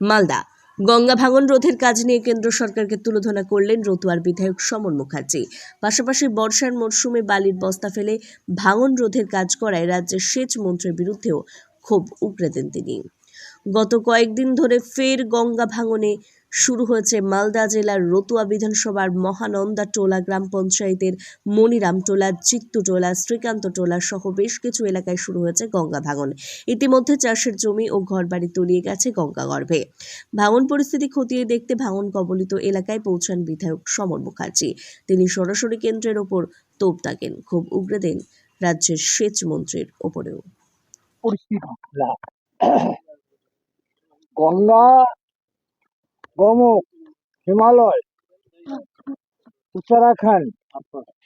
মালদা। গঙ্গা ভাঙন রোধের কাজ নিয়ে কেন্দ্র সরকারকে তুলোধনা করলেন রতুয়ার বিধায়ক সমর মুখার্জি। পাশাপাশি বর্ষার মরশুমে বালির বস্তা ফেলে ভাঙন রোধের কাজ করায় রাজ্যের সেচ মন্ত্রীর বিরুদ্ধেও ক্ষোভ উগড়ে দেন তিনি। গত কয়েকদিন ধরে ফের গঙ্গা ভাঙনে শুরু হয়েছে মালদা জেলার রতুয়া বিধানসভার মহানন্দা টোলা গ্রাম পঞ্চায়েতের মনিরাম টোলা চিত্তু টোলা, শ্রীকান্ত টোলা সহ বেশ কিছু এলাকায় শুরু হয়েছে গঙ্গা ভাঙন। ইতিমধ্যে চাষের জমি ও ঘরবাড়ি তলিয়ে গেছে গঙ্গা গর্ভে। ভাঙন পরিস্থিতি খতিয়ে দেখতে ভাঙন কবলিত এলাকায় পৌঁছান বিধায়ক সমর মুখার্জি। তিনি সরাসরি কেন্দ্রের ওপর তোপ তাকেন খুব উগরে দেন রাজ্যের সেচ মন্ত্রীর ওপরেও। গঙ্গা গোমুখ, হিমালয়, উত্তরাখণ্ড,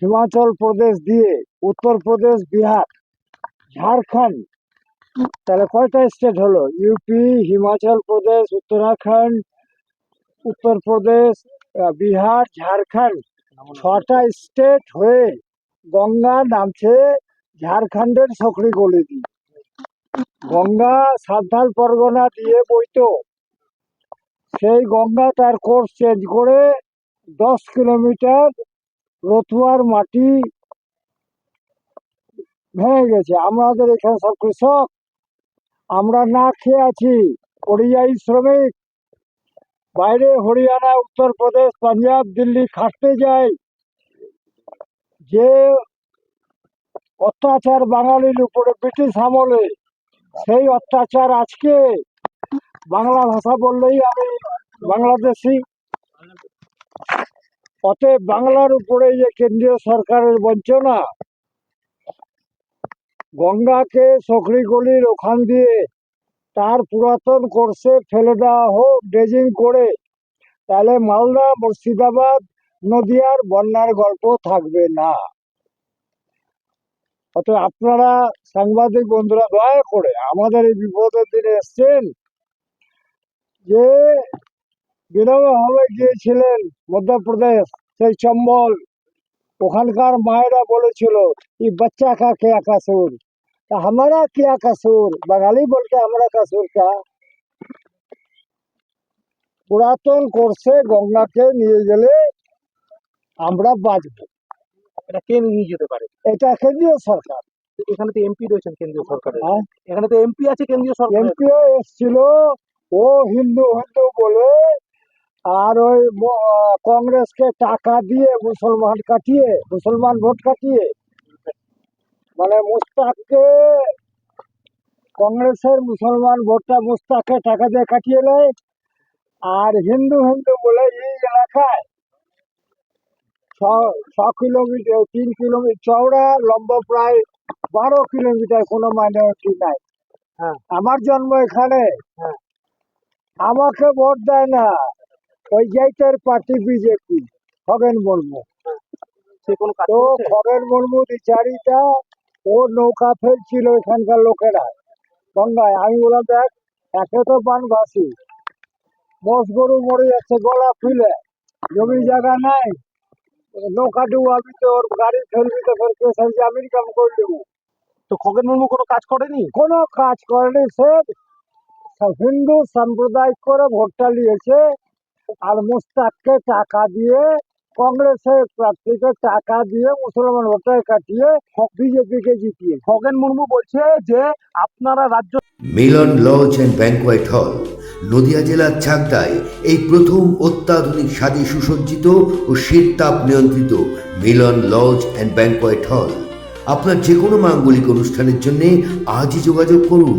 হিমাচল প্রদেশ দিয়ে উত্তরপ্রদেশ বিহার, ঝাড়খণ্ড। তাহলে কয়টা স্টেট হলো? ইউপি হিমাচল প্রদেশ, উত্তরাখণ্ড উত্তরপ্রদেশ বিহার, ঝাড়খণ্ড। ছটা স্টেট হয়ে গঙ্গা নামছে ঝাড়খণ্ডের সকরি গলি দিয়ে। গঙ্গা সান্থাল পরগনা দিয়ে বইতো। সেই গঙ্গা তার কোর্স চেঞ্জ করে দশ কিলোমিটার রতুয়ার মাটি ভেঙে গেছে। আমাদের এখানে সব কৃষক, আমরা না খেয়ে আছি। পরিযায়ী শ্রমিক। বাইরে হরিয়ানা, উত্তরপ্রদেশ, পাঞ্জাব, দিল্লি খাটতে যায়। যে অত্যাচার বাঙালির উপরে ব্রিটিশ আমলে, সেই অত্যাচার আজকে বাংলা ভাষা বললেই আমি বাংলাদেশি। অতএব বাংলার উপরে যে কেন্দ্রীয় সরকারের বঞ্চনা, গঙ্গাকে সখরি গলির ওখান দিয়ে তার পুরাতন কোর্সে ফেলে দেওয়া হোক, ড্রেজিং করে, তাহলে মালদা, মুর্শিদাবাদ, নদিয়ার বন্যার গল্প থাকবে না। অতএব আপনারা সাংবাদিক বন্ধুরা, দয়া করে আমাদের এই বিপদের দিনে এসছেন যে বিনয়ভাবে গিয়েছিলেন মধ্যপ্রদেশ সেই চম্বল ওখানকার মায়েরা বলেছিল এই বাচ্চা কা क्या कसूर তা हमारा क्या कसूर बंगाली बोल के हमारा कसूर क्या পুরাতন কোর্সে গঙ্গাকে নিয়ে গেলে আমরা বাঁচব এটা কে নিয়ে যেতে পারে এটা কেন্দ্রীয় সরকার এখানে তো এমপি রয়েছেন কেন্দ্রীয় সরকারের হ্যাঁ? এখানে তো এমপি আছে কেন্দ্রীয় সরকার এমপিও এসছিল ও হিন্দু হিন্দু বলে আর ওই কংগ্রেসকে টাকা দিয়ে মুসলমান কাটিয়ে মুসলমান ভোট কাটিয়ে মানে মুস্তাককে কংগ্রেসের মুসলমান ভোটটা মুস্তাককে টাকা দিয়ে কাটিয়ে নেয় আর হিন্দু হিন্দু বলে এই এলাকায় ছ ছ কিলোমিটার তিন কিলোমিটার চওড়া লম্বা প্রায় বারো কিলোমিটার কোনো মাইনরিটি নাই হ্যাঁ। আমার জন্ম এখানে হ্যাঁ। আমাকে ভোট দেয় না। ওই জাইতের পার্টি বিজেপি খগেন মুর্মু। তো খগেন মুর্মু বিচারিটা ও নৌকা ফেলছিল এখানকার লোকেরা। গঙ্গায়। আমি বললাম দেখ একে তো বানবাসী মোষ গরু মরে যাচ্ছে গলা ফুলে। জমি জায়গা নাই। নৌকা ডুবাবি তো ওর গাড়ি ফেলবি তো ফের কেস হয়েছে আমেরিকান করে দেবো। তো খগেন মুর্মু কোনো কাজ করেনি? কোনো কাজ করেনি। সে হিন্দু সাম্প্রদায়িক করে ভোটটা নিয়েছে আর মুস্তাককে টাকা দিয়ে, কংগ্রেসের প্রার্থীকে টাকা দিয়ে মুসলমান ভোটার কাটিয়ে বিজেপিকে জিতিয়ে। খগেন মুর্মু বলছে যে আপনারা রাজ্য মিলন লজ অ্যান্ড ব্যাংকোয়েট হল, নদিয়া জেলার চাকদায় এই প্রথম অত্যাধুনিক স্বাদে সুসজ্জিত ও শীত তাপ নিয়ন্ত্রিত মিলন লজ অ্যান্ড ব্যাংকোয়েট হল। আপনার যে কোনো মাঙ্গলিক অনুষ্ঠানের জন্য আজই যোগাযোগ করুন।